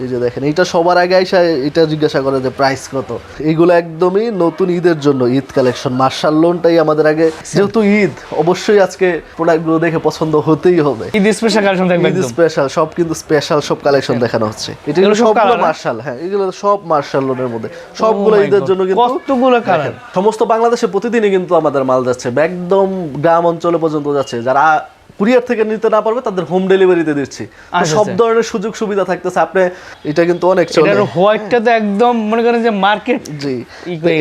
এই যে দেখেন এটা সবার আগে আইসা এটা জিজ্ঞাসা করে যে প্রাইস কত। এগুলো একদমই নতুন ঈদের জন্য ঈদ কালেকশন মার্শাল লোনটাই আমাদের আগে। যেহেতু ঈদ অবশ্যই আজকে প্রোডাক্টগুলো দেখে পছন্দ হতেই হবে। ঈদ স্পেশাল কালেকশন থাকবে ঈদ স্পেশাল সব কিন্তু স্পেশাল সব কালেকশন দেখানো হচ্ছে। এটা এগুলো সব সবগুলো হ্যাঁ? মার্শাল হ্যাঁ এগুলো সব মার্শাল লোনের মধ্যে। সবগুলো my ঈদের জন্য কিন্তু কতগুলো? দেখেন, সমস্ত বাংলাদেশে প্রতিদিনই কিন্তু আমাদের মাল যাচ্ছে। একদম গ্রাম অঞ্চলে পর্যন্ত যাচ্ছে। যারা কুরিয়ার থেকে নিতে না পারবে তাদের হোম ডেলিভারিতে দিচ্ছি। আচ্ছা, সব আচ্ছা। ধরনের সুযোগ সুবিধা থাকতেছে। আপনি এটা কিন্তু অনেক চলে। হোয়াইটটা তো একদম মনে করেন যে মার্কেট জি।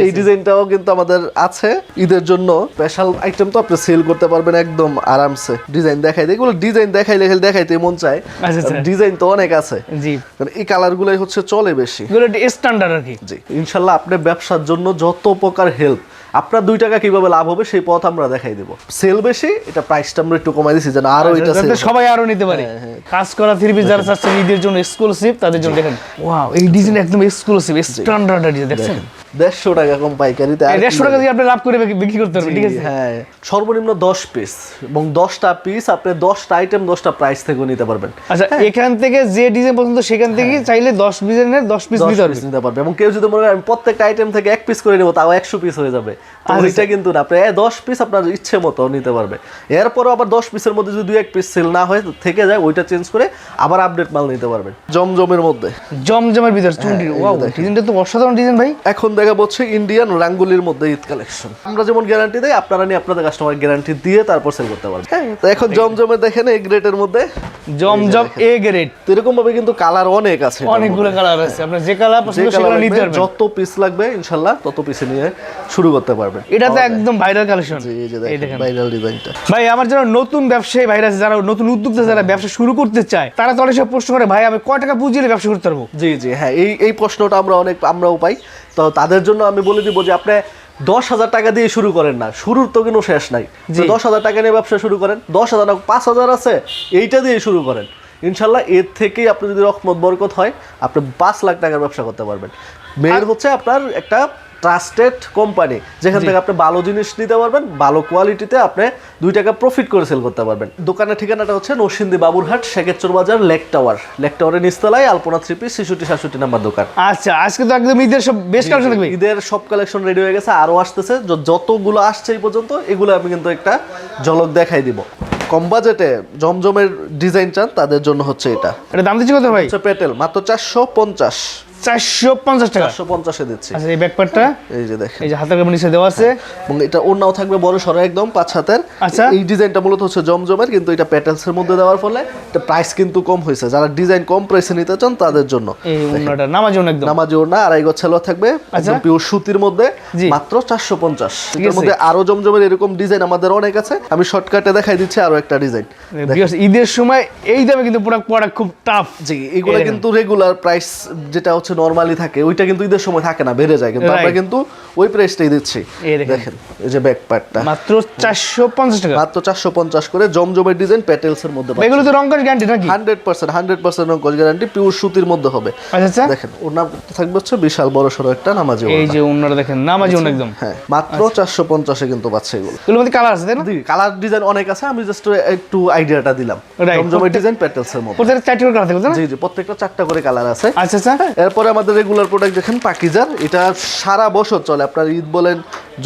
এই ডিজাইনটাও কিন্তু আমাদের আছে। ঈদের জন্য স্পেশাল আইটেম তো আপনি সেল করতে পারবেন একদম আরামসে। ডিজাইন দেখাই দেয় এগুলো ডিজাইন দেখাইলে খালি দেখাইতে মন চায়। আচ্ছা, আচ্ছা। ডিজাইন তো অনেক আছে। জি। কারণ এই কালারগুলোই হচ্ছে চলে বেশি। এগুলো স্ট্যান্ডার্ড আর কি। জি। ইনশাল্লাহ আপনার ব্যবসার জন্য যত প্রকার হেল্প আপনার দুই টাকা কীভাবে লাভ হবে সেই পথ আমরা দেখাই দেবো। সেল বেশি এটা প্রাইসটা আমরা একটু কমাই দিচ্ছি যেন আরও এটা সবাই আরও নিতে পারে। হ্যাঁ, কাজ করা থ্রি পিস যারা চাচ্ছেন ঈদের জন্য এক্সক্লুসিভ তাদের জন্য দেখেন ওয়াও এই ডিজাইন একদম এক্সক্লুসিভ স্ট্যান্ডার্ড ডিজাইন দেখছেন? দেড়শো টাকা কম পাইকারিতে দেড়শো টাকা দিয়ে আপনি লাভ করে বিক্রি- করতে পারবেন ঠিক আছে? হ্যাঁ। সর্বনিম্ন দশ পিস এবং দশটা পিস আপনি দশটা আইটেম দশটা প্রাইস থেকেও নিতে পারবেন। আচ্ছা এখান থেকে যে ডিজাইন পছন্দ সেখান থেকে চাইলে দশ ডিজাইনের দশ পিস নিতে পারবেন। নিতে পারবে এবং কেউ যদি মনে করেন প্রত্যেকটা আইটেম থেকে এক পিস করে নেব তাও একশো পিস হয়ে যাবে। আচ্ছা, ওইটা কিন্তু না। আপনি দশ পিস আপনার ইচ্ছে মতো নিতে পারবে। এরপরও আবার দশ পিসের মধ্যে যদি দুই এক পিস সেল না হয় থেকে যায় ওইটা চেঞ্জ করে আবার আপডেট মাল নিতে পারবেন। জমজমের মধ্যে। জমজমের ভিতর চুন্ডি হ্যাঁ, ওয়াও ডিজাইনটা তো অসাধারণ ডিজাইন ভাই। এখন দেখা হচ্ছে ইন্ডিয়ান রাঙ্গুলির মধ্যে ঈদ কালেকশন আমরা যেমন গ্যারান্টি দেই আপনারা নিয়ে আপনাদের কাস্টমার গ্যারান্টি দিয়ে তারপর সেল করতে পারবেন। হ্যাঁ তো এখন জমজমে দেখেন এই গ্রেটের মধ্যে। জমজম এ গ্রেড তো এরকম ভাবে কিন্তু কালার অনেক আছে অনেকগুলো কালার আছে। আপনার যে কালার পছন্দ সেগুলো নিতে পারবেন। যত পিস লাগবে ইনশাল্লাহ তত পিসে নিয়ে শুরু করতে পারবেন। এটা তো একদম ভাইরাল কালেকশন এই যে দেখেন ভাইরাল ডিজাইনটা ভাই আমার যারা নতুন ব্যবসায়ী ভাইরা আছে, যারা নতুন উদ্যোক্তা যারা ব্যবসা শুরু করতে চায় তারা তো অনেক সময় প্রশ্ন করে ভাই আমি কয় টাকা পুঁজিলে ব্যবসা করতে পারব? জি জি হ্যাঁ এই এই প্রশ্নটা আমরা অনেক আমরাও পাই। তো তাদের জন্য আমি বলে দিব যে আপনি দশ হাজার টাকা দিয়ে শুরু করেন না। শুরুর তো কোনো শেষ নাই। যে দশ হাজার টাকা নিয়ে ব্যবসা শুরু করেন। দশ হাজার না পাঁচ হাজার আছে এইটা দিয়ে শুরু করেন। ইনশাল্লাহ এর থেকেই আপনি যদি রহমত বরকত হয় আপনি পাঁচ লাখ টাকার ব্যবসা করতে পারবেন। মেয়ের হচ্ছে আপনার একটা ট্রাস্টেড কোম্পানি যেখান থেকে আপনি ভালো জিনিস নিতে পারবেন ভালো কোয়ালিটিতে আপনি দুই টাকা প্রফিট করে সেল করতে পারবেন। দোকানের ঠিকানাটা হচ্ছে নরসিংদী বাবুরহাট শেখেরচর বাজার লেক টাওয়ার। লেক টাওয়ারের নিচতলায় আলপনা থ্রি পিস ছেষট্টি সাতষট্টি নাম্বার দোকান। আচ্ছা আজকে তো একদম ঈদের সব বেস্ট কালেকশন থাকবে ঈদের সব কালেকশন রেডি হয়ে গেছে আরও আসতেছে। যতগুলো আসছে এই পর্যন্ত এগুলো আমি কিন্তু একটা ঝলক দেখাই দিব। কম বাজেটে জমজমের ডিজাইন চান তাদের জন্য হচ্ছে এটা। এটা দাম দিচ্ছি কত ভাই? পেটেল মাত্র চারশো পঞ্চাশ। চারশো পঞ্চাশ টাকা। চারশো পঞ্চাশে দিচ্ছি। আচ্ছা এই ব্যাকপ্যাকটা এই যে দেখেন। এই যে হাতের কাপড় নিচে দেওয়া আছে। এবং এটা অন্যও থাকবে বড় সরো একদম পাঁচ হাতের। আচ্ছা। এই ডিজাইনটা মূলত হচ্ছে জমজমের কিন্তু এটা প্যাটেলস মধ্যে দেওয়ার ফলে এটা প্রাইস কিন্তু কম হয়েছে। যারা ডিজাইন কম প্রাইসে নিতে চান তাদের জন্য। এই অন্যটা নামাজ জন্য একদম। নামাজি ওড়না আড়াই গজ ছেলো থাকবে আচ্ছা। পিওর সুতির মধ্যে মাত্র চারশো পঞ্চাশ। এর মধ্যে আরও জমজমের এরকম ডিজাইন আমাদের অনেক আছে। আমি শর্টকাটে দেখাই দিচ্ছি আরও একটা ডিজাইন। ঈদের সময় এই দামে কিন্তু প্রোডাক্ট খুব টাফ জি এগুলো কিন্তু রেগুলার প্রাইস যেটা হচ্ছে নরমালি থাকে ওইটা কিন্তু ঈদের সময় থাকে না বেড়ে যায় কিন্তু আমরা কিন্তু ওই প্রাইসটাই দিচ্ছি। দেখেন। এই যে ব্যাক পার্টটা মাত্র চারশো পঞ্চাশ টাকা। মাত্র চারশো পঞ্চাশ করে জমজমের ডিজাইন প্যাটেলস এর মধ্যে এগুলো তো রঙের গ্যারান্টি নাকি? হান্ড্রেড পার্সেন্ট হান্ড্রেড পার্সেন্ট রঙ্কজ গ্যারান্টি পিওর সুতির মধ্যে হবে। আচ্ছা আচ্ছা। দেখেন ওর নাম থাকবে হচ্ছে বিশাল বড় সড়ো একটা নামাজি এই যে অন্যটা দেখেন নামাজ জন্য একদম। হ্যাঁ মাত্র চারশো পঞ্চাশে কিন্তু পাচ্ছে এগুলো। এগুলোর মধ্যে কালার আছে তাই না? কালার ডিজাইন অনেক আছে আমি জাস্ট একটু আইডিয়াটা দিলাম। জমজমের ডিজাইন প্যাটেলস এর মধ্যে। প্রত্যেকটা চারটি করে কালার না? জি জি প্রত্যেকটা চারটা করে কালার আছে। আচ্ছা আচ্ছা। এরপরে আমাদের রেগুলার প্রোডাক্ট দেখেন পাকিজার এটা সারা বছর চলে। আপনার ঈদ বলেন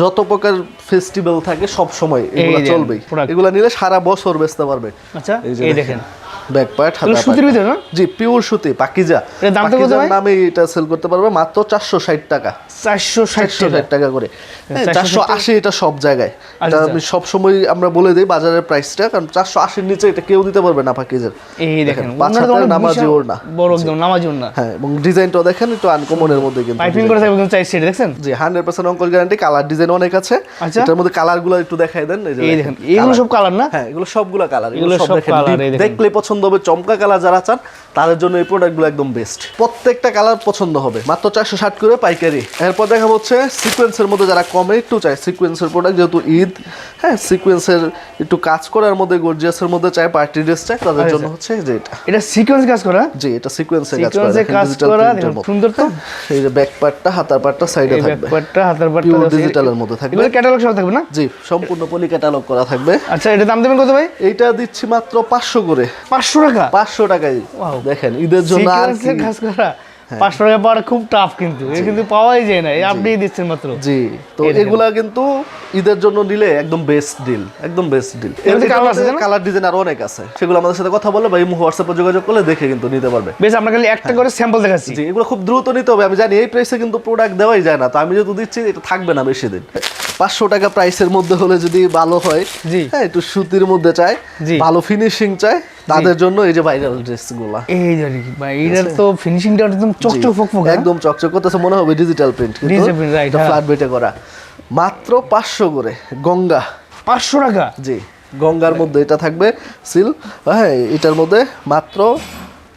যত প্রকার ফেস্টিভ্যাল থাকে সব সময় এগুলো চলবেই। এগুলো নিলে সারা বছর বেচতে পারবে। আচ্ছা এই যে দেখেন ব্যাক পার্ট এগুলো হাতা সুতির ভিতরে না? জি পিওর সুতি পাকিজা দাম? নামে এটা সেল করতে পারবে মাত্র চারশো ষাট টাকা। চারশো ষাট টাকা করে। হ্যাঁ, 460 চারশো আশি এটা সব জায়গায়। এটা আচ্ছা। আমি সব সময় আমরা বলে দিই বাজারের প্রাইসটা কারণ চারশো আশির নিচে এটা কেউ দিতে পারবে না পাকিজের। এই দেখেন নামাজি বিশাল ওড়না বড় একদম নামাজি ওড়না হ্যাঁ এবং ডিজাইনটাও দেখেন একটু আনকমনের মধ্যে কিন্তু পাইপিং করে থাকবে একদম চাই সেট দেখছেন? জি হান্ড্রেড পার্সেন্ট অঙ্কল গ্যারান্টি কালার ডিজাইন অনেক আছে। আচ্ছা। এটার মধ্যে কালারগুলো একটু দেখাই দেন এই দেখেন, এগুলো সব কালার না? হ্যাঁ এগুলো সবগুলো কালার এগুলো সব দেখেন। দেখলে পছন্দ হবে চমকা কালার যারা চান তাদের জন্য এই প্রোডাক্টগুলো একদম বেস্ট প্রত্যেকটা কালার পছন্দ হবে। মাত্র চারশো ষাট করে পাইকারি। এরপর দেখা হচ্ছে সিকোয়েন্সের মধ্যে যারা কমে একটু চায় সিকোয়েন্সের প্রোডাক্ট যেহেতু ঈদ হ্যাঁ সিকোয়েন্সের একটু কাজ করার মধ্যে গর্জিয়াসের মধ্যে চায় পার্টি ড্রেস চায় তাদের জন্য হচ্ছে যে এটা। এটা সিকোয়েন্স কাজ করা? জি এটা সিকোয়েন্সে কাজ করা। কাজ। সুন্দর তো। এই যে ব্যাক পার্টটা হাতার পার্টটা সাইডে থাকবে। হাতের পার্টটা আছে। digital এর মধ্যে থাকবে। এগুলো ক্যাটালগ সহ থাকবে না? জি সম্পূর্ণ পলি ক্যাটালগ করা থাকবে। আচ্ছা এটা দাম দেবেন কত ভাই? এইটা দিচ্ছি মাত্র পাঁচশো করে। পাঁচশো টাকা? পাঁচশো টাকায়। দেখেন ঈদের জন্য আর কি। কাজ করা? পাঁচশো টাকা পাওয়াটা খুব টাফ কিন্তু। এ কিন্তু পাওয়াই যায় না। এই আপনি দিচ্ছেন মাত্র। জি। তো এগুলা কিন্তু ঈদের জন্য নিলে একদম বেস্ট ডিল একদম বেস্ট ডিল? কালার ডিজাইন আরও অনেক আছে। সেগুলো আমাদের সাথে কথা বলে বা এই হোয়াটসঅ্যাপে যোগাযোগ করলে দেখে কিন্তু নিতে পারবে। বেশ আমরা খালি একটা করে স্যাম্পল দেখাচ্ছি। এগুলো খুব দ্রুত নিতে হবে। আমি জানি এই প্রাইসে কিন্তু প্রোডাক্ট দেওয়াই যায় না। তো আমি যেহেতু দিচ্ছি এটা থাকবে না বেশি দিন। পাঁচশো টাকা প্রাইসের মধ্যে হলে যদি ভালো হয়। হ্যাঁ একটু সুতির মধ্যে চায়। ভালো ফিনিশিং চায় তাদের জন্য এই যে ভাইরাল ড্রেসগুলা এই জানি ভাই এটার তো ফিনিশিংটা একদম চকচক ফকফক হ্যাঁ? একদম চকচক। করতেছে মনে হবে digital print Digital print, right, হ্যাঁ। ফ্ল্যাট বেটে করা। মাত্র পাঁচশো করে গঙ্গা। পাঁচশো টাকা? জি গঙ্গার মধ্যে এটা থাকবে সিল। হ্যাঁ এটার মধ্যে মাত্র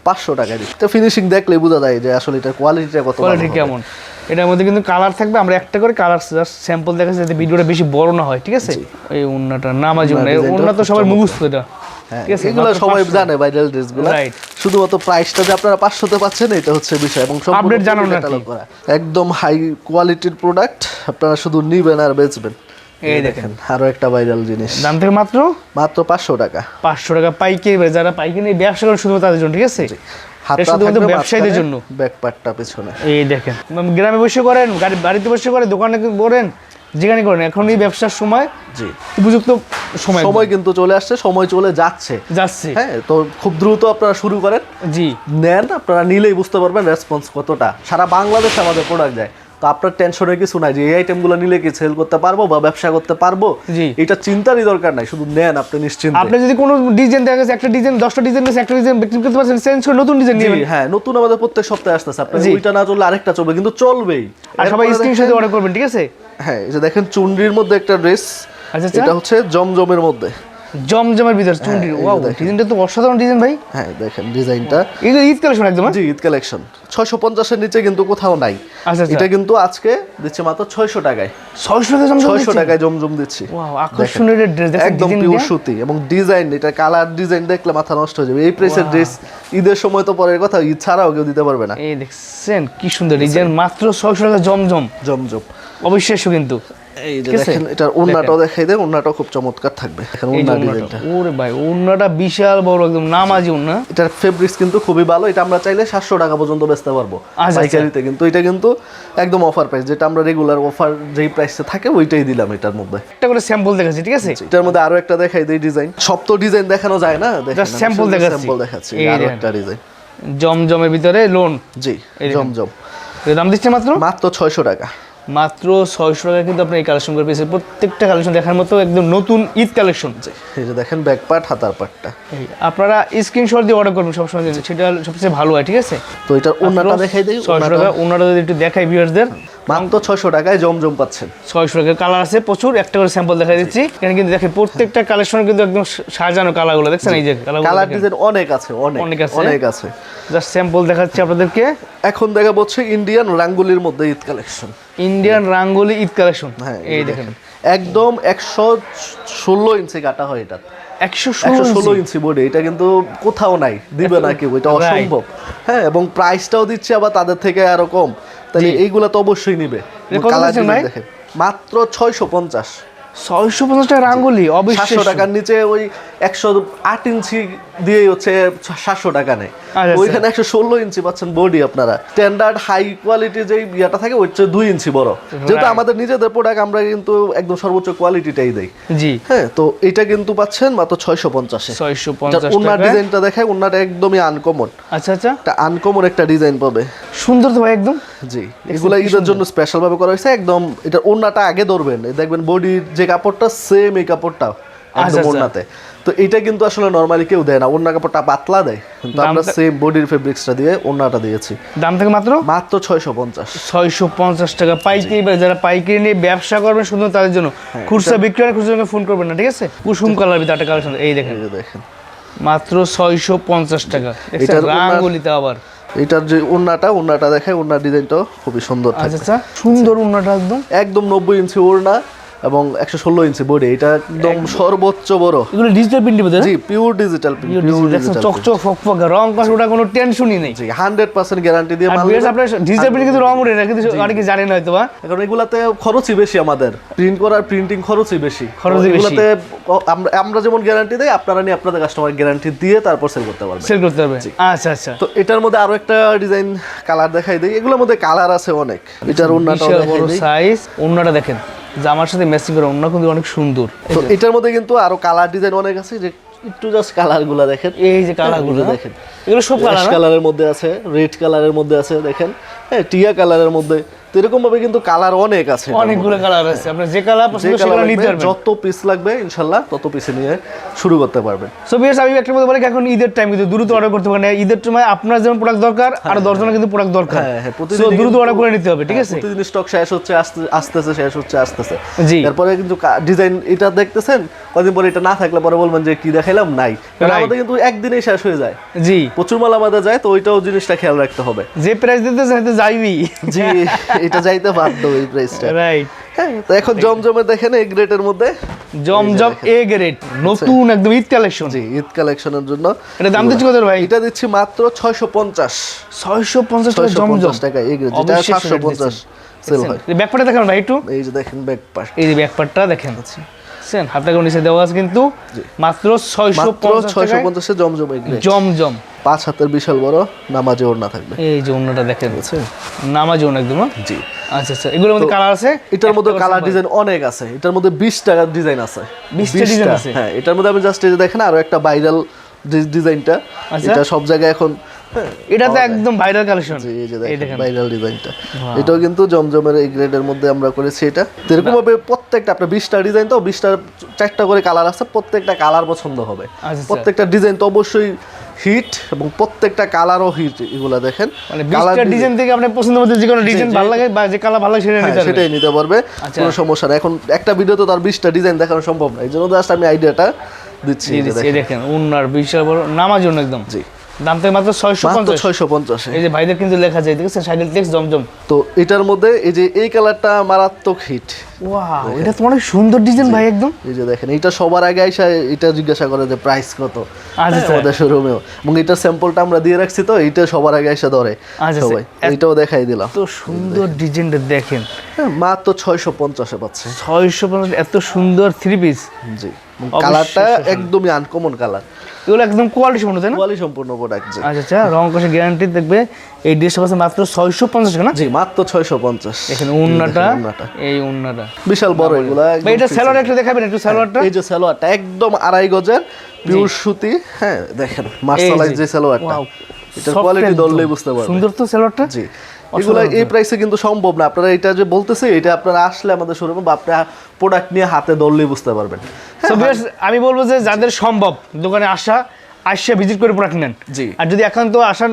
পাঁচশো টাকা দিই তো ফিনিশিং দেখলে বোঝা যায় যে আসলে এটার কোয়ালিটিটা কত কোয়ালিটি কেমন? এটার মধ্যে কিন্তু কালার থাকবে আমরা একটা করে কালার স্যাম্পল দেখাচ্ছি যাতে ভিডিওটা বেশি বড় না হয় ঠিক আছে? এই উন্নাটা নামাজি উন্না তো সবার মুখস্থ এটা। ঠিক আছে এগুলো সবাই জানে ভাইরাল ড্রেসগুলো শুধুমাত্র প্রাইসটা যে আপনারা পাঁচশোতে পাচ্ছেন এটা হচ্ছে বিষয় এবং সম্পূর্ণ জানানো fully আর কি। catalog করা। একদম হাই কোয়ালিটির প্রোডাক্ট আপনারা শুধু নিবেন আর বেচবেন। এই দেখেন। আরও একটা ভাইরাল জিনিস। দাম থেকে মাত্র? মাত্র পাঁচশো টাকা। পাঁচশো টাকা পাইকারি। যারা পাইকারি নিয়ে ব্যবসা করে শুধু তাদের জন্য ঠিক আছে? ব্যবসায়ীদের জন্য। পেছনে। এই দেখেন। গ্রামে বসে করেন গাড়ি বাড়িতে বসে করেন দোকানে করেন যেখানে করেন এখন এই ব্যবসার সময় জি। উপযুক্ত সময়। সময় কিন্তু চলে আসছে সময় চলে যাচ্ছে। যাচ্ছে। হ্যাঁ তো খুব দ্রুত আপনারা শুরু করেন। জি। নেন আপনারা নিলেই বুঝতে পারবেন রেসপন্স কতটা। সারা বাংলাদেশে আমাদের প্রোডাক্ট যায়। তো আপনার টেনশনের কিছু নাই যে এই আইটেমগুলো নিলে কি সেল করতে পারব বা ব্যবসা করতে পারব। এটা চিন্তারই দরকার নাই শুধু নেন আপনি নিশ্চিন্ত। আপনি যদি কোনো ডিজাইন দেখা গেছে একটা ডিজাইন দশটা ডিজাইন গেছে একটা ডিজাইন বিক্রি করতে পারছেন চেঞ্জ করে নতুন ডিজাইন নিয়ে হ্যাঁ নতুন আমাদের প্রত্যেক সপ্তাহে আসতেছে। আপনার জি। ওইটা না চললে আরেকটা চলবে কিন্তু চলবেই। আর সবাই স্ক্রিনশটে অর্ডার করবেন ঠিক আছে? হ্যাঁ এই যে দেখেন চুনরির মধ্যে একটা ড্রেস আচ্ছা আচ্ছা। এটা হচ্ছে জমজমের মধ্যে। জমজমের ভিতর যে ওয়াও। ডিজাইনটা তো অসাধারণ ডিজাইন ভাই। হ্যাঁ দেখেন ডিজাইনটা এগুলো ঈদ কালেকশন একদম হ্যাঁ? জি ঈদ কালেকশন। ছয়শো পঞ্চাশের নিচে কিন্তু কোথাও নাই। আচ্ছা আচ্ছা। এটা কিন্তু আজকে দিচ্ছে মাত্র ছয়শো টাকায়। ছয়শো টাকা জমজম ছয়শো দিচ্ছেন? টাকায় জমজম দিচ্ছি। ওয়াও আকর্ষণীয় ড্রেস একদম পিওর সুতি এবং ডিজাইন এটা কালার ডিজাইন দেখলে মাথা নষ্ট হয়ে যাবে। এই প্রেসের ড্রেস ঈদের সময় তো পরের কথা ঈদ ছাড়াও কেউ দিতে পারবে না। এই দেখছেন কি সুন্দর ডিজাইন মাত্র ছয়শো টাকা জমজম। জমজম। অবিশ্বাস্য কিন্তু। এই যে দেখেন এটার ওন্নাটাও দেখাই দেয় ওন্নাটাও খুব চমৎকার থাকবে। এখন ওন্না ডিজাইনটা ওরে ভাই উন্নাটা বিশাল বড় একদম নামাজি উন্না। এটার ফেব্রিক্স কিন্তু খুবই ভালো এটা আমরা চাইলে সাতশো টাকা পর্যন্ত বেচতে পারব। পাইকারিতে। কিন্তু এটা কিন্তু একদম অফার প্রাইস যেটা আমরা রেগুলার অফার যেই প্রাইসে থাকে ওইটাই দিলাম এটার মধ্যে। একটা করে স্যাম্পল দেখাচ্ছি ঠিক আছে? এটার মধ্যে আরও একটা দেখাই দেই ডিজাইন সব তো ডিজাইন দেখানো যায় না? দেখাচ্ছি। স্যাম্পল দেখাচ্ছি এই আরও একটা ডিজাইন জমজমের ভিতরে লোন জি। জমজম। দাম দিচ্ছে মাত্র? মাত্র ছয়শো টাকা। মাত্র ছয়শো টাকা কিন্তু আপনার এই কালেকশন করে পেয়েছেন। প্রত্যেকটা কালেকশন দেখার মতো একদম নতুন ঈদ কালেকশন এই যে দেখেন ব্যাক পার্ট হাতার পার্টটা আপনারা স্ক্রিনশট দিয়ে অর্ডার করবেন সবসময় সেটা সবচেয়ে ভালো হয় ঠিক আছে? তো এটা ওন্নাটা দেখাই দেয় ছয়শো টাকা যদি একটু দেখাই ভিউয়ার্সদের মাত্র ছয়শো টাকায় জমজম পাচ্ছেন। ছয়শো টাকার কালার আছে প্রচুর। একটা করে স্যাম্পল দেখা দিচ্ছি। এখানে কিন্তু দেখেন প্রত্যেকটা কালেকশন কিন্তু একদম সাজানো কালারগুলো। দেখছেন এই যে কালার ডিজাইন অনেক আছে অনেক অনেক আছে। অনেক আছে। জাস্ট স্যাম্পল দেখাচ্ছি আপনাদেরকে। এখন দেখা হচ্ছে ইন্ডিয়ান রাঙ্গুলির মধ্যে Eid collection Indian Rangoli Eid collection হ্যাঁ এই দেখেন। একদম একশো ষোলো ইঞ্চি কাটা হয় এটা। একশো ষোলো ষোলো ইঞ্চি। বডি এটা কিন্তু কোথাও নাই দিবে না কেউ এটা. অসম্ভব। হ্যাঁ এবং প্রাইসটাও দিচ্ছে আবার তাদের থেকে আরও কম। তাহলে এইগুলা তো অবশ্যই নিবে? দেখেন। মাত্র ছয়শো পঞ্চাশ। ছয়শো পঞ্চাশ টাকার আঙ্গুলি সাতশো অবশ্যই টাকার নিচে ওই একশো আট ইঞ্চি দিয়ে হচ্ছে সাতশো টাকা নেয়। ওইখানে একশো ষোলো ইঞ্চি পাচ্ছেন বডি আপনারা। স্ট্যান্ডার্ড হাই কোয়ালিটি যে ইয়েটা থাকে ওই দুই ইঞ্চি বড়। যেহেতু আমাদের নিজেদের প্রোডাক্ট আমরা কিন্তু একদম সর্বোচ্চ কোয়ালিটিটাই দেই। জি। হ্যাঁ তো এটা কিন্তু পাচ্ছেন মাত্র ছয়শো পঞ্চাশে। ছয়শো পঞ্চাশ ওনার ডিজাইনটা দেখায় ওনারটা একদমই আনকমন আচ্ছা আচ্ছা। একটা আনকমন একটা ডিজাইন পাবে। সুন্দর তো ভাই একদম। জি এগুলা ঈদের জন্য স্পেশাল ভাবে করা হয়েছে একদম এটা ওন্নাটা আগে ধরবেন। দেখবেন বডির যে কাপড়টা সেম এই কাপড়টা একদম আচ্ছা। ওন্নাতে তো এটা কিন্তু আসলে নরমালি কেউ দেয় না। ওন্না কাপড়টা পাতলা দেয়। কিন্তু আমরা সেম বডির ফেব্রিক্সটা দিয়ে ওন্নাটা দিয়েছি। দাম থেকে মাত্র? মাত্র ছয়শো পঞ্চাশ। ছয়শো পঞ্চাশ টাকা। পাইকারি যারা পাইকারি নিয়ে ব্যবসা করবেন শুধু তাদের জন্য। হ্যাঁ, খুচরা বিক্রি হয় খুচরা ফোন করবেন না ঠিক আছে? কুসুম কালার ভিতরে কালেকশন। এই দেখেন। দেখেন। মাত্র ছয়শো পঞ্চাশ টাকা। ওনার- রাঙ্গুলিতে আবার। এটার যে ওড়নাটা ওড়নাটা দেখে ওড়নার ডিজাইনটাও খুবই সুন্দর আচ্ছা আচ্ছা। সুন্দর উন্নাটা একদম। একদম নব্বই ইঞ্চি ওড়না। এবং একশো ষোলো ইঞ্চি বডি এটা একদম সর্বোচ্চ বড়। এগুলো ডিজিটাল প্রিন্ট বোধ জি পিওর ডিজিটাল চকচক ফকফকে রং কষ ওটা কোনো টেনশনই নেই। জি হান্ড্রেড পার্সেন্ট গ্যারান্টি দিয়ে মাল আপনার ডিজিটাল প্রিন্ট কিন্তু রং উঠে না কিন্তু অনেকে জানেন হয়তো বা এগুলাতে খরচই বেশি আমাদের। প্রিন্ট করার প্রিন্টিং খরচই বেশি। খরচই এগুলাতে আমরা আমরা যেমন গ্যারান্টি দেই আপনারা নিয়ে আপনাদের কাস্টমার গ্যারান্টি দিয়ে তারপর সেল করতে পারবেন। সেল করতে হবে আচ্ছা আচ্ছা। তো এটার মধ্যে আরও একটা ডিজাইন কালার দেখাই দিই। এগুলোর মধ্যে কালার আছে অনেক। এটার দেখাই বড় সাইজ ওন্নাটা দেখেন। জামার সাথে ম্যাচিং করে অন্য কিন্তু অনেক সুন্দর। তো এটার মধ্যে কিন্তু আরও কালার ডিজাইন অনেক আছে যে একটু জাস্ট কালারগুলা দেখেন। এই যে কালারগুলো। দেখেন। এগুলো সব কালার কালারের মধ্যে আছে রেড কালারের মধ্যে আছে দেখেন। হ্যাঁ টিয়া কালারের মধ্যে তো এরকম ভাবে কিন্তু কালার অনেক আছে অনেকগুলো কালার আছে। আপনি যে কালার পছন্দ সেগুলো নিতে পারবেন। যত পিস লাগবে ইনশাল্লাহ তত পিসে নিয়ে শুরু করতে পারবেন। সো বিয়ার্স আমি একটা এখন ঈদের টাইম কিন্তু দ্রুত অর্ডার করতে পারেন। ঈদের সময় আপনার যেমন প্রোডাক্ট দরকার আর দশজনের কিন্তু প্রোডাক্ট দরকার। হ্যাঁ, হ্যাঁ, সো দ্রুত অর্ডার করে নিতে হবে ঠিক আছে? হ্যাঁ, প্রতিদিন স্টক শেষ হচ্ছে আস্তে আস্তেছে শেষ হচ্ছে আস্তেছে। জি। তারপরে কিন্তু ডিজাইন এটা দেখতেছেন কদিন পরে এটা না থাকলে পরে বলবেন যে কি দেখাইলাম? নাই। আমাদের কিন্তু একদিনেই শেষ হয়ে যায়। জি। প্রচুর মাল আমাদের যায় তো ওইটাও জিনিসটা খেয়াল রাখতে হবে। যে প্রাইস দিতে চাইতে যাইবি জি এটা যাইতে বাধ্য এই প্রাইসটা। রাইট হ্যাঁ তো এখন জমজমে দেখেন এই গ্রেটের মধ্যে। জমজম এ গ্রেড নতুন একদম ঈদ কালেকশন জি ঈদ কালেকশনের জন্য। এটা দাম দিচ্ছি কত ভাই? এটা দিচ্ছি মাত্র ছয়শো পঞ্চাশ। ছয়শো পঞ্চাশ টাকা জমজম। টাকা গ্রেড যেটা সাতশো rate পঞ্চাশ দিচ্ছেন। সেল হয়। দেখছেন? এই ব্যাকপারটা দেখেন ভাই একটু। এই যে দেখেন ব্যাকপার্ট এই যে ব্যাকপারটা দেখেন। বুঝছেন হাফ টাকা নিচে দেওয়া আছে কিন্তু মাত্র ছয়শো মাত্র পঞ্চাশ ছয়শো পঞ্চাশে জমজম জমজম। পাঁচ হাতের বিশাল বড় নামাজে ওড়না থাকবে। এই যে ওড়নাটা দেখেন। বুঝছেন নামাজে ওড়না একদম হ্যাঁ? জি। আচ্ছা আচ্ছা। এগুলোর মধ্যে কালার আছে? এটার মধ্যে কালার ডিজাইন অনেক আছে। এটার মধ্যে বিশ টাকার ডিজাইন আছে। 20 টা 20 আছে? হ্যাঁ এটার মধ্যে আমি জাস্ট এই যে দেখেন আরও একটা ভাইরাল ডিজাইনটা। আচ্ছা। এটা সব জায়গায় এখন এটা তো একদম ভাইরাল কালেকশন জি, এই যে ভাইরাল ডিজাইনটা এটাও কিন্তু জমজমের এই গ্রেডের মধ্যে আমরা করেছি এটা। এরকম ভাবে প্রত্যেকটা আপনার বিশটা ডিজাইন তো বিশটা চারটা করে কালার আছে প্রত্যেকটা কালার পছন্দ হবে। আচ্ছা। প্রত্যেকটা ডিজাইন তো অবশ্যই হিট এবং প্রত্যেকটা কালারও হিট এগুলা দেখেন। মানে কালার ডিজাইন থেকে আপনি পছন্দ মতো যে কোনো ডিজাইন ভালো লাগে বা যে কালার ভালো লাগে সেটা হ্যাঁ, নিতে সেটাই নিতে পারবে আচ্ছা। কোনো সমস্যা নেই। এখন একটা ভিডিওতে তার বিশটা ডিজাইন দেখানো সম্ভব না। এই জন্য জাস্ট আমি আইডিয়াটা দিচ্ছি দেখেন। উন্নার বিশাল বড় নামাজ একদম। জি। দাম থেকে মাত্র ছয়শো মাত্র পঞ্চাশ। ছয়শো পঞ্চাশে এই যে ভাইদের কিন্তু লেখা যায় দেখেছেন সাইকেল টেক্স জমজম। তো এটার মধ্যে এই যে এই কালারটা মারাত্মক হিট ওয়াও এটা তো অনেক সুন্দর ডিজাইন ভাই একদম। এই যে দেখেন এটা সবার আগে আইসা এটা জিজ্ঞাসা করে যে প্রাইস কত? হ্যাঁ, আচ্ছা, আমাদের শোরুমেও এবং এটা স্যাম্পলটা আমরা দিয়ে রাখছি তো এইটা সবার আগে আইসা ধরে। আচ্ছা, সবাই আচ্ছা। এইটাও দেখাই দিলাম। এত সুন্দর ডিজাইনটা দেখেন। হ্যাঁ, মাত্র ছয়শো পঞ্চাশে পাচ্ছে। ছয়শো পঞ্চাশ এত সুন্দর থ্রি পিস জি কালারটা একদমই আনকমন কালার এগুলো একদম কোয়ালিটি সম্পূর্ণ তাই না? কোয়ালি সম্পূর্ণ প্রোডাক্ট আচ্ছা আচ্ছা রং কষে গ্যারান্টি দেখবে এই ড্রেসটা পাচ্ছে মাত্র ছয়শো পঞ্চাশ টাকা না? জি মাত্র ছয়শো পঞ্চাশ। এখানে উন্নাটা এই উন্নাটা। বিশাল বড় এগুলা এটা স্যালোয়ার। একটু দেখাবেন একটু স্যালোয়ারটা এই যে সালোয়ারটা একদম আড়াই গজের পিওর সুতি। হ্যাঁ দেখেন মার্শালাইজ যে সালোয়ারটা। Wow, এটার কোয়ালিটি। ধরলেই বুঝতে পারবেন। সুন্দর তো স্যালোয়ারটা জি। এগুলো এই প্রাইসে কিন্তু সম্ভব না। আপনারা এটা যে বলতেছে এটা আপনারা আসলে আমাদের শোরুমে বা আপনারা প্রোডাক্ট নিয়ে হাতে ধরলেই বুঝতে পারবেন। viewers, আমি বলব যে যাদের সম্ভব দোকানে আসা আসছে ভিজিট করে প্রোডাক্ট নেন। জি। আর যদি একান্ত আসান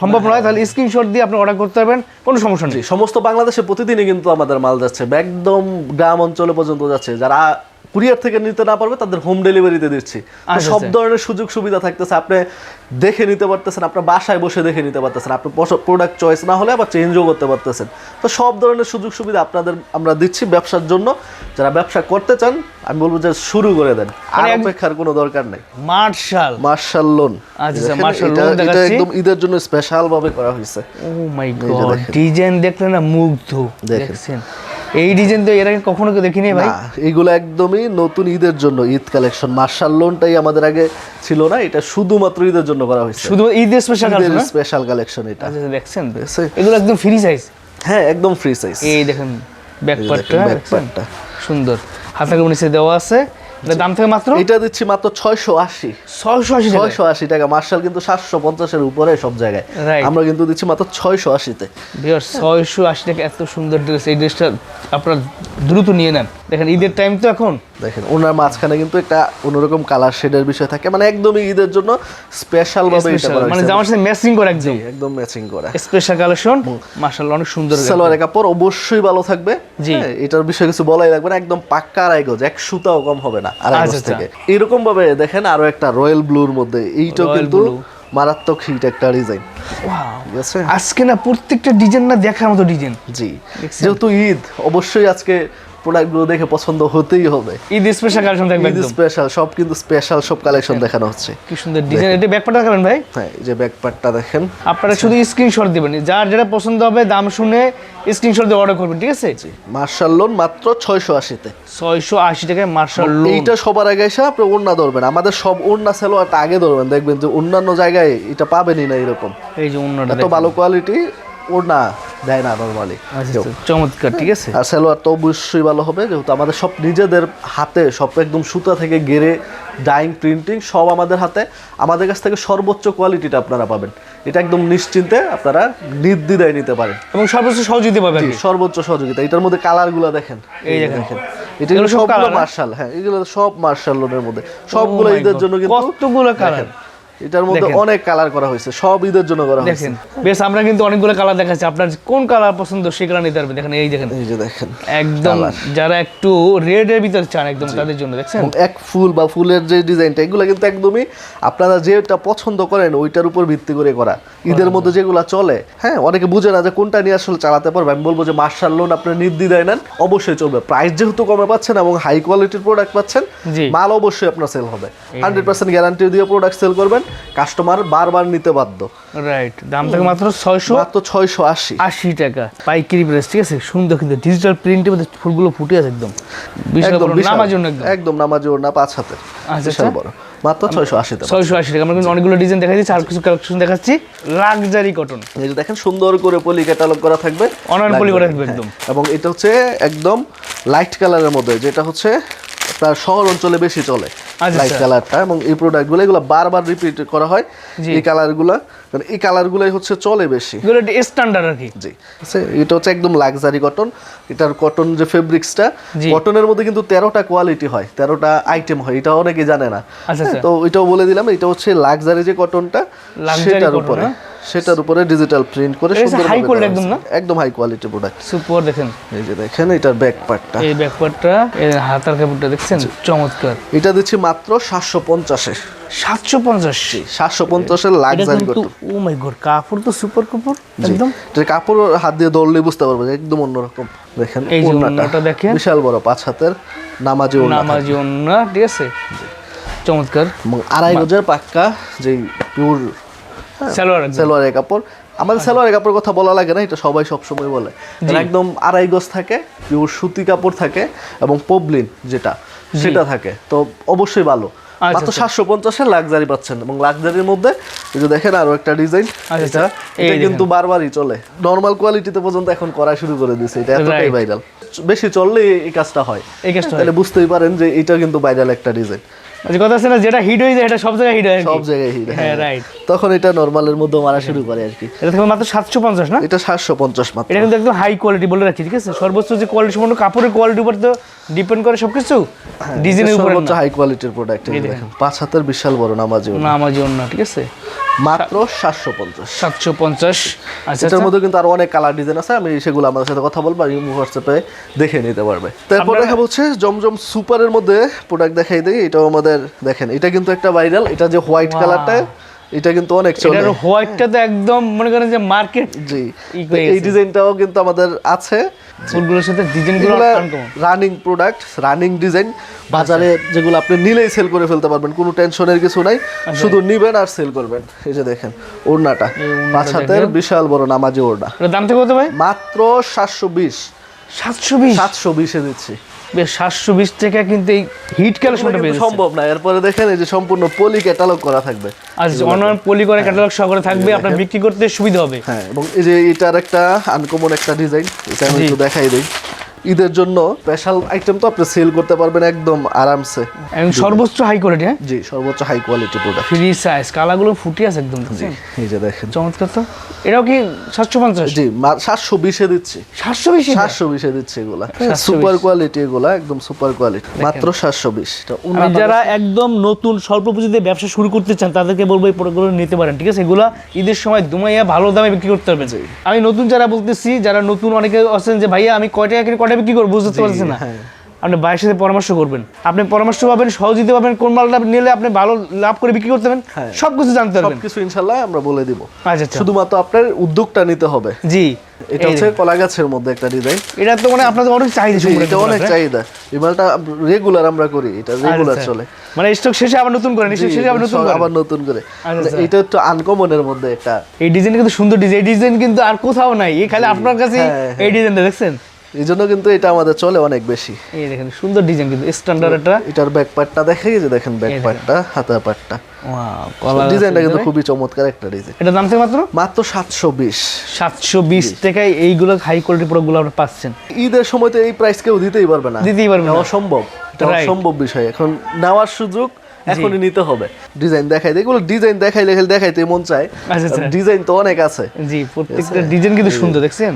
সম্ভব নয় তাহলে স্ক্রিনশট দিয়ে আপনি অর্ডার করতে পারবেন কোনো সমস্যা নেই। সমস্ত বাংলাদেশে প্রতিদিনই কিন্তু আমাদের মাল যাচ্ছে একদম গ্রাম অঞ্চলে পর্যন্ত যাচ্ছে যারা কুরিয়ার থেকে নিতে না পারবে তাদের হোম ডেলিভারিতে দিচ্ছি। আচ্ছা, সব আচ্ছা। ধরনের সুযোগ সুবিধা থাকতেছে আপনি দেখে নিতে পারতেছেন আপনার বাসায় বসে দেখে নিতে পারতেছেন আপনি প্রোডাক্ট চয়েস না হলে আবার চেঞ্জও করতে পারতেছেন। তো সব ধরনের সুযোগ সুবিধা আপনাদের আমরা দিচ্ছি ব্যবসার জন্য। যারা ব্যবসা করতে চান আমি বলব যে শুরু করে দেন। আর মানে অপেক্ষার কোনো দরকার নেই। মার্শাল। মার্শাল লোন আচ্ছা, আচ্ছা, মার্শাল লোন এটা একদম ঈদের জন্য স্পেশাল ভাবে করা হয়েছে। ও মাই গড ডিজাইন দেখলে না মুগ্ধ। দেখেন। দেখছেন এই ডিজাইন তো এর আগে কখনো দেখিনি ভাই? এগুলো একদমই নতুন ঈদের জন্য ঈদ কালেকশন মার্শাল লোনটাই আমাদের আগে ছিল না এটা শুধুমাত্র ঈদের জন্য করা হয়েছে। শুধু ঈদের স্পেশাল স্পেশাল কালেকশন এটা। আচ্ছা দেখছেন দেখছে? এগুলো একদম ফ্রি সাইজ হ্যাঁ একদম ফ্রি সাইজ এই দেখেন ব্যাকপার্টটা দেখছেন। সুন্দর। হাতে নিচে দেওয়া আছে। দাম থেকে মাত্র? এটা দিচ্ছি মাত্র ছয়শো আশি। ছয়শো আশি টাকা ছয়শো আশি টাকা। মার্শাল কিন্তু সাতশো পঞ্চাশের উপরে সব জায়গায়। আমরা কিন্তু দিচ্ছি মাত্র ছয়শো আশিতে। বিয়ার ছয়শো আশি টাকা এত সুন্দর ড্রেস এই ড্রেসটা আপনারা দ্রুত নিয়ে নেন। দেখেন ঈদের টাইম তো এখন। দেখেন ওনার মাঝখানে কিন্তু একটা অন্যরকম কালার শেডের বিষয় থাকে। মানে একদমই ঈদের জন্য স্পেশাল ভাবে এটা করা মানে। জামার সাথে ম্যাচিং করে একদম। একদম ম্যাচিং করা। স্পেশাল কালেকশন মাশাআল্লাহ অনেক সুন্দর সালোয়ারের কাপড় অবশ্যই ভালো থাকবে। জি। হ্যাঁ, এটার বিষয়ে কিছু বলাই লাগবে না। একদম পাক্কা আড়াই গজ এক সুতাও কম হবে না। আড়াই আচ্ছা, আচ্ছা। থেকে। এরকম ভাবে দেখেন আরও একটা রয়্যাল ব্লুর মধ্যে। এইটাও কিন্তু মারাত্মক হিট একটা ডিজাইন। আজকে না প্রত্যেকটা ডিজাইন না দেখার মতো ডিজাইন। জি। যেহেতু ঈদ অবশ্যই আজকে প্রোডাক্টগুলো দেখে পছন্দ হতেই হবে। ঈদ স্পেশাল কালেকশন থাকবে ঈদ স্পেশাল সব কিন্তু স্পেশাল সব কালেকশন দেখানো হচ্ছে। কি সুন্দর ডিজাইন এটা দেখাবেন ভাই? হ্যাঁ এই যে ব্যাকপ্যাকটা দেখেন। আপনারা শুধু স্ক্রিনশট দিবেন। যার যেটা পছন্দ হবে দাম শুনে স্ক্রিনশট দিয়ে অর্ডার করবেন ঠিক আছে? মার্শাল লোন মাত্র ছয়শো আশিতে। ছয়শো আশি টাকায় মার্শাল লোন এইটা সবার আগে এসে আপনি ওড়না ধরবেন। আমাদের সব ওড়না সেলোয়ারটা আগে ধরবেন। দেখবেন যে অন্যান্য জায়গায় এটা পাবেনই না এরকম। এই যে অন্যটা এত ভালো কোয়ালিটি ওড়না দেয় না নর্মালি আচ্ছা, চমৎকার ঠিক আছে। আর সালোয়ার তো অবশ্যই ভালো হবে যেহেতু আমাদের সব নিজেদের হাতে সব একদম সুতা থেকে গেরে ডাইং প্রিন্টিং সব আমাদের হাতে। আমাদের কাছ থেকে সর্বোচ্চ কোয়ালিটিটা আপনারা পাবেন। এটা একদম নিশ্চিন্তে আপনারা নির্দ্বিধায় নিতে পারেন। এবং সর্বোচ্চ সহযোগিতা পাবেন। সর্বোচ্চ সহযোগিতা। এটার মধ্যে কালারগুলো দেখেন। এই দেখেন। এটা সবগুলো? মার্শাল হ্যাঁ এগুলো সব মার্শাল লোনের মধ্যে সবগুলো my ঈদের জন্য কিন্তু কতগুলো colour? এটার মধ্যে অনেক কালার করা হয়েছে সব ঈদের জন্য করা হয়েছে। দেখেন বেশ আমরা কিন্তু অনেকগুলো কালার দেখাচ্ছি। আপনার কোন কালার পছন্দ সেই কালার নিতে পারবেন। দেখেন এই দেখেন। এই যে দেখেন একদম যারা একটু রেড এর ভিতর চান একদম তাদের জন্য দেখছেন? এক ফুল বা ফুলের যে ডিজাইনটা এগুলো কিন্তু একদমই আপনারা যেটা পছন্দ করেন ওইটার উপর ভিত্তি করে করা। ঈদের মধ্যে যেগুলো চলে হ্যাঁ অনেকে বুঝে না যে কোনটা নিয়ে আসলে চালাতে পারবে। আমি বলব যে মার্শাল লোন আপনার নির্দ্বিধায় নেন অবশ্যই চলবে। প্রাইস যেহেতু কমে পাচ্ছেন এবং হাই কোয়ালিটির প্রোডাক্ট পাচ্ছেন মাল অবশ্যই আপনার সেল হবে। হান্ড্রেড পার্সেন্ট গ্যারান্টি দিয়ে প্রোডাক্ট সেল করবেন কাস্টমার বারবার নিতে বাধ্য। রাইট দাম থাকে মাত্র ছয়শো মাত্র ছয়শো আশি। আশি টাকা। পাইকারি প্রাইস ঠিক আছে? সুন্দর কিন্তু ডিজিটাল প্রিন্টের মধ্যে ফুলগুলো ফুটে আছে একদম। নামার জন্য একদম। একদম নামাজি ওড়না পাঁচ হাতের। আচ্ছা, বিশাল আচ্ছা। বড়। মাত্র ছয়শো আশিতে ছয়শো আশি টাকা। আমরা কিন্তু অনেকগুলো ডিজাইন দেখা দিচ্ছি আর কিছু কালেকশন দেখাচ্ছি। লাক্সারি কটন এই যে দেখেন সুন্দর করে পলি ক্যাটালগ করা থাকবে। অনলাইন পলি করা থাকবে হ্যাঁ। একদম। এবং এটা হচ্ছে একদম লাইট কালারের মধ্যে যেটা হচ্ছে আপনার শহর অঞ্চলে বেশি চলে আচ্ছা, লাইট আচ্ছা। কালারটা এবং এই প্রোডাক্টগুলো এগুলো বারবার রিপিট করা হয় এই কালারগুলো এই কালারগুলোই হচ্ছে চলে বেশি স্ট্যান্ডার্ড আর কি জি এটা হচ্ছে একদম লাক্সারি কটন এটার কটন যে ফেব্রিক্সটা। কটনের মধ্যে কিন্তু তেরোটা কোয়ালিটি হয় তেরোটা আইটেম হয় এটা অনেকে জানে না আচ্ছা, আচ্ছা। তো এটাও বলে দিলাম এটা হচ্ছে লাক্সারি যে কটনটা সেটার উপরে হ্যাঁ? সেটার উপরে ডিজিটাল প্রিন্ট করে সুন্দর high quality একদম না? একদম হাই কোয়ালিটি প্রোডাক্ট সুপার দেখেন। এই যে দেখেন এটার ব্যাক পার্টটা এই ব্যাকপার্টটা এই হাতার কাপড়টা দেখছেন? চমৎকার। এটা দিচ্ছি মাত্র সাতশো পঞ্চাশে সাতশো পঞ্চাশ। সাতশো পঞ্চাশের এটা লাক্সারি কিন্তু ও মাই গড কাপড় তো সুপার কাপড় একদম। যে কাপড় হাত দিয়ে ধরলে বুঝতে পারবে যে একদম অন্যরকম। দেখেন এই যে। ওড়নাটা। দেখেন। বিশাল বড় পাঁচ হাতের নামাজি ওড়না নামাজি ওন্না ঠিক আছে? চমৎকার। আড়াই গজের পাক্কা যেই পিওর। সালোয়ারের কাপড়। আমাদের সালোয়ারের কাপড়ের কথা বলা লাগে না এটা সবাই সবসময় বলে। একদম আড়াই গজ থাকে পিওর সুতি কাপড় থাকে এবং পবলিন যেটা সেটা থাকে। তো অবশ্যই ভালো। আচ্ছা, মাত্র আচ্ছা। সাতশো পঞ্চাশের লাক্সারি পাচ্ছেন এবং লাক্সারির মধ্যে যে দেখেন আরও একটা ডিজাইন আচ্ছা, এটা এটা কিন্তু বারবারই চলে। নর্মাল কোয়ালিটিতে পর্যন্ত এখন করা শুরু করে দিয়েছে। এটা এতটাই ভাইরাল বেশি চললে এই কাজটা হয়। তাহলে বুঝতেই পারেন যে এটা কিন্তু ভাইরাল একটা ডিজাইন। আচ্ছা কথা আছে না যেটা হিট হয়ে যায় এটা সব জায়গায় হিট হয় সব জায়গায় হিট হ্যাঁ রাইট তখন এটা নর্মালের মধ্যে মারা শুরু করে আর কি। এটা থেকে মাত্র সাতশো পঞ্চাশ না? এটা সাতশো পঞ্চাশ মাত্র। এটা কিন্তু একদম হাই কোয়ালিটি বলে রাখছি ঠিক আছে? সর্বোচ্চ যে কোয়ালিটি সম্পূর্ণ কাপড়ের কোয়ালিটির উপর তো ডিপেন্ড করে সবকিছু ডিজাইনের উপরে সর্বোচ্চ হাই কোয়ালিটির প্রোডাক্ট দেখেন। পাঁচ হাতের বিশাল বড় নামাজি ওড়না। না আমার ঠিক আছে? মাত্র সাতশো পঞ্চাশ। সাতশো পঞ্চাশ। আচ্ছা এটার মধ্যে কিন্তু আরও অনেক কালার ডিজাইন আছে আমি সেগুলো আমাদের সাথে কথা বলব ইমো হোয়াটসঅ্যাপে দেখে নিতে পারবে। তারপর দেখা হচ্ছে জমজম সুপারের মধ্যে প্রোডাক্ট দেখাই দিই এটাও আমাদের দেখেন। এটা কিন্তু একটা ভাইরাল এটা যে হোয়াইট কালারটা এটা কিন্তু অনেক চলে। এটার হোয়াইটটা তো একদম মনে করেন যে মার্কেট জি। এই ডিজাইনটাও কিন্তু আমাদের আছে। ফুলগুলোর সাথে ডিজাইনগুলো রানিং প্রোডাক্ট রানিং ডিজাইন বাজারে যেগুলো আপনি নিলেই সেল করে ফেলতে পারবেন কোনো টেনশনের কিছু নাই। শুধু নিবেন আর সেল করবেন। এই যে দেখেন ওড়নাটা। পাঁচ হাতের বিশাল বড় নামাজি ওড়না। দাম থেকে কত ভাই? মাত্র সাতশো বিশ। সাতশো বিশ? সাতশো বিশে দিচ্ছি। বেশ সাতশো বিশ টাকা কিন্তু এই হিট ক্যালকুলেশনটা কিন্তু পেয়ে সম্ভব না। এরপরে দেখেন এই যে সম্পূর্ণ পলি ক্যাটালগ করা থাকবে। আচ্ছা অনলাইন পলি করে ক্যাটালগ সহকারে থাকবে আপনার বিক্রি করতে সুবিধা হবে। হ্যাঁ এবং এই যে এটার একটা আনকমন একটা ডিজাইন এটা আমি একটু দেখাই দিই। ঈদের জন্য স্পেশাল আইটেম তো আপনি সেল করতে পারবেন একদম আরামসে। এবং সর্বোচ্চ হাই কোয়ালিটি হ্যাঁ? জি সর্বোচ্চ high quality product free size কালারগুলো ফুটে আছে একদম দেখছেন? এই যে দেখেন। চমৎকার তো। এটাও কি সাতশো পঞ্চাশ? জি সাতশো বিশে দিচ্ছি। সাতশো বেশি? সাতশো বিশে দিচ্ছি এগুলা। সুপার কোয়ালিটি এগুলা একদম সুপার কোয়ালিটি মাত্র সাতশো বিশ। যারা একদম নতুন স্বল্প পুঁজিতে ব্যবসা শুরু করতে চান তাদেরকে বলব এই প্রোডাক্টগুলো নিতে পারেন ঠিক আছে? এগুলা ঈদের সময় দুমাইয়া ভালো দামে বিক্রি করতে পারবেন। আমি নতুন যারা বলতেছি যারা নতুন অনেকে আছেন যে ভাইয়া আমি কয় টাকা কিনে টাকা বিক্রি করব বুঝতে পারছি না? হ্যাঁ। আপনি ভাইয়ের সাথে পরামর্শ করবেন। আপনি পরামর্শ পাবেন সহযোগিতা পাবেন কোন মালটা নিলে আপনি ভালো লাভ করে বিক্রি করতে পারবেন হ্যাঁ। সব কিছু জানতে পারবেন। সবকিছু ইনশাল্লাহ আমরা বলে দিব। আচ্ছা আচ্ছা। শুধুমাত্র আপনার উদ্যোগটা নিতে হবে। জি এটা হচ্ছে কলা গাছের মধ্যে একটা ডিজাইন এটা তো মানে আপনাদের অনেক চাহিদা এটা অনেক চাহিদা। এই মালটা রেগুলার আমরা করি এটা রেগুলার আচ্ছা। চলে। মানে স্টক শেষে আবার নতুন করেন স্টক শেষে আবার নতুন করেন আবার নতুন করে। আচ্ছা, আচ্ছা। এটা একটু আনকমনের মধ্যে একটা এই ডিজাইন কিন্তু সুন্দর ডিজাইন এই ডিজাইন কিন্তু আর কোথাও নাই। এই খালি আপনার কাছে হ্যাঁ, এই ডিজাইনটা দেখছেন? এই জন্য কিন্তু এটা আমাদের চলে অনেক বেশি। এই দেখেন সুন্দর ডিজাইন কিন্তু স্ট্যান্ডার্ড একটা। এটার ব্যাক পার্টটা দেখে যে দেখেন ব্যাক পার্টটা হাতার পার্টটা ওয়াও ডিজাইনটা কিন্তু খুবই চমৎকার একটা ডিজাইন এটা দাম থেকে মাত্র? মাত্র সাতশো বিশ। সাতশো বিশ টাকায় এইগুলো হাই কোয়ালিটি প্রোডাক্টগুলো আপনি পাচ্ছেন। ঈদের সময় তো এই প্রাইস কেউ দিতেই পারবে না। দিতেই পারবেন না। নেওয়া সম্ভব এটা Right. সম্ভব বিষয়। এখন নেওয়ার সুযোগ এখনই নিতে হবে। ডিজাইন দেখাই এগুলো ডিজাইন দেখাইলে দেখাইতে মন চায়। আচ্ছা, আচ্ছা। ডিজাইন তো অনেক আছে। জি প্রত্যেকটা ডিজাইন কিন্তু সুন্দর দেখছেন?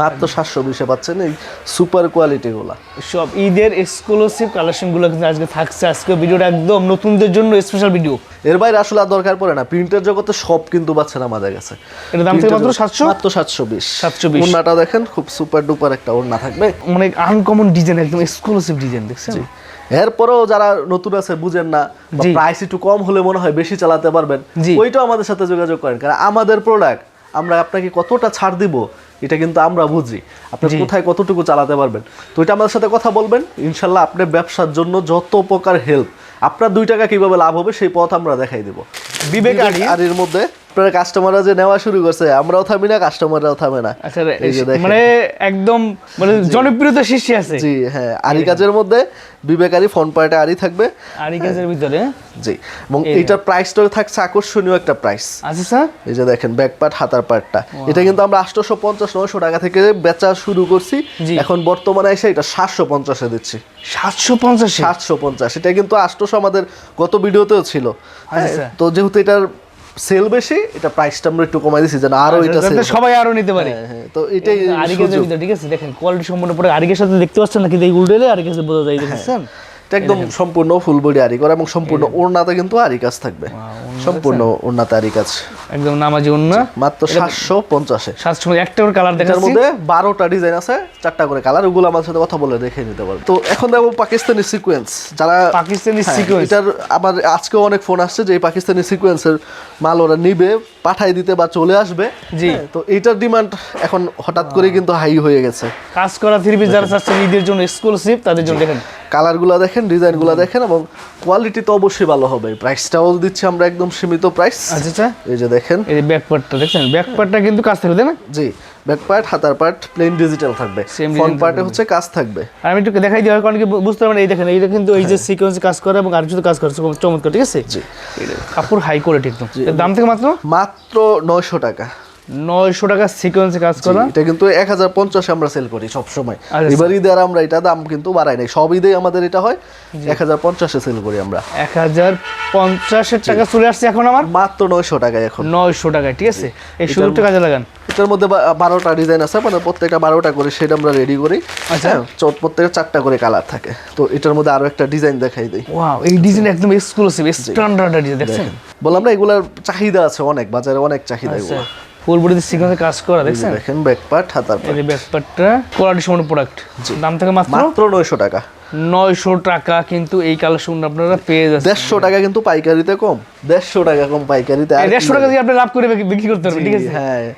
মাত্র সাতশো বিশে পাচ্ছেন এই সুপার কোয়ালিটি গুলা সব ঈদের এক্সক্লুসিভ কালেকশনগুলো কিন্তু আজকে থাকছে। আজকে ভিডিওটা একদম নতুনদের জন্য স্পেশাল ভিডিও এর বাইরে আসলে আর দরকার পড়ে না। প্রিন্টের জগতে সব কিন্তু পাচ্ছেন আমাদের কাছে। এটা দাম থেকে মাত্র সাতশো? মাত্র সাতশো বিশ। 720 ওড়নাটা দেখেন খুব সুপার ডুপার একটা ওড়না থাকবে। অনেক আনকমন ডিজাইন একদম এক্সক্লুসিভ ডিজাইন দেখছেন? এরপরেও যারা নতুন আছে বুঝেন না। প্রাইস একটু কম হলে মনে হয় বেশি চালাতে পারবেন। ওইটাও আমাদের সাথে যোগাযোগ করেন। কারণ আমাদের প্রোডাক্ট আমরা আপনাকে কতটা ছাড় দিব এটা কিন্তু আমরা বুঝি। আপনি কোথায় কতটুকু চালাতে পারবেন। তো এটা আমাদের সাথে কথা বলবেন। ইনশাল্লাহ আপনার ব্যবসার জন্য যত প্রকার হেল্প আপনার দুই টাকা কীভাবে লাভ হবে সেই পথ আমরা দেখাই দেবো। বিবেক আর এর মধ্যে আপনার কাস্টমাররা যে নেওয়া শুরু করছে আমরাও থামি না কাস্টমাররাও থামে না। আচ্ছা। মানে একদম মানে জনপ্রিয়তা শীর্ষে আছে। জি হ্যাঁ আরি কাজের মধ্যে বিবেকারি ফোন পার্টে আরি থাকবে। আর কাজের ভিতরে। জি এবং এইটার থাকছে আকর্ষণীয় একটা প্রাইস আচ্ছা স্যার? এই যে দেখেন ব্যাক পার্ট হাতার পার্টটা এটা কিন্তু আমরা আটশোশো পঞ্চাশ নয়শো টাকা থেকে বেচা শুরু করছি। এখন বর্তমানে এসে এটা সাতশো পঞ্চাশে দিচ্ছি। সাতশো পঞ্চাশ সাতশো পঞ্চাশ এটা কিন্তু আটশোশো আমাদের গত ভিডিওতেও ছিল। হ্যাঁ, আচ্ছা। তো যেহেতু এটার সেল বেশি এটা প্রাইসটা আমরা একটু কমাই দিছি যেন আরও এটা সেল সবাই আরও নিতে পারে। হ্যাঁ, হ্যাঁ, তো এটাই আরিকেজের সুযোগ। ভিতরে ঠিক আছে দেখেন কোয়ালিটি সম্পূর্ণ পরে আরিকের সাথে দেখতে পাচ্ছেন নাকি? এই উল্টে আরিকে আরিকেজে বোঝা যায় দেখছেন এটা একদম সম্পূর্ণ ফুল বডি আরি করা এবং সম্পূর্ণ ওড়নাতে কিন্তু আরি কাজ থাকবে। সম্পূর্ণ ওড়নাতে আরি কাজ। একদম নামাজি অন্য মাত্র সাতশো পঞ্চাশে। সাতশো একটা করে কালার এটার দেখাচ্ছি। মধ্যে বারোটা ডিজাইন আছে চারটা করে কালার ওগুলো আমার সাথে কথা বলে দেখে নিতে পারবে তো এখন দেখো পাকিস্তানি সিকোয়েন্স যারা পাকিস্তানি হ্যাঁ, সিকোয়েন্স এটার আমার আজকেও অনেক ফোন আসছে যে এই পাকিস্তানি সিকোয়েন্সের মাল ওরা নিবে পাঠাই দিতে বা চলে আসবে। জি। হ্যাঁ, তো এইটার ডিমান্ড এখন হঠাৎ করে কিন্তু হাই হয়ে গেছে। কাজ করা থ্রি পিস যারা চাচ্ছেন ঈদের জন্য এক্সক্লুসিভ তাদের জন্য দেখেন। কালারগুলো দেখেন ডিজাইনগুলো দেখেন এবং কোয়ালিটি তো অবশ্যই ভালো হবে। প্রাইসটাও দিচ্ছি আমরা একদম সীমিত প্রাইস আচ্ছা আচ্ছা। এই যে দেখেন। এই যে ব্যাক পার্টটা দেখছেন? ব্যাক পার্টটা কিন্তু কাজ থাকবে তাই না? জি ব্যাক পার্ট হাতার পার্ট প্লেন ডিজিটাল থাকবে। ফ্রন্ট পার্টে হচ্ছে কাজ থাকবে। আর আমি একটু দেখাই দিই কারণ কি বুঝতে পারবেন এই দেখেন এইটা কিন্তু এই যে সিকোয়েন্স কাজ করে এবং আর কিছু কাজ করে চম- চমৎকার ঠিক আছে? জি। কাপড় হাই কোয়ালিটি একদম। এর দাম থেকে মাত্র? মাত্র নয়শো টাকা। নয়শো টাকা সিকোয়েন্সে কাজ করা। এটা কিন্তু এক হাজার পঞ্চাশে আমরা সেল করি সব সময় আচ্ছা, এবার ঈদে আমরা এটা দাম কিন্তু বাড়াই নাই। সব ঈদে আমাদের এটা হয় এক হাজার পঞ্চাশে সেল করি আমরা। এক হাজার পঞ্চাশের টাকা চলে আসছে এখন আমার? মাত্র নয়শো টাকায় এখন। নয়শো টাকায় ঠিক আছে? এই সুযোগটা কাজে লাগান। এটার মধ্যে বা- বারোটা ডিজাইন আছে মানে প্রত্যেকটা বারোটা করে সেটা আমরা রেডি করি। আচ্ছা। হ্যাঁ, প্রত্যেকটা চারটা করে কালার থাকে। তো এটার মধ্যে আরও একটা ডিজাইন দেখাই দিই। ওয়াও এই ডিজাইন একদম এক্সক্লুসিভ স্ট্যান্ডার্ড ডিজাইন দেখছেন? বললাম না এগুলার চাহিদা আছে অনেক বাজারে অনেক চাহিদা আচ্ছা। এগুলো। ফুল বডিতে সিকোয়েন্সে কাজ করা দেখছেন? দেখেন ব্যাক পার্ট হাতার এই ব্যাক পার্টটা কোয়ালিটি সম্পূর্ণ প্রোডাক্ট দাম থেকে মাত্র মাত্র নয়শো টাকা। নয়শো টাকা কিন্তু এই কালেকশন আপনারা পেয়ে যাচ্ছেন। দেড়শো টাকা কিন্তু পাইকারিতে কম। দেড়শো টাকা কম পাইকারিতে আর এই দেড়শো টাকা দিয়ে আপনি লাভ করে বিক্রি- বিক্রি করতে পারবেন ঠিক আছে? হ্যাঁ।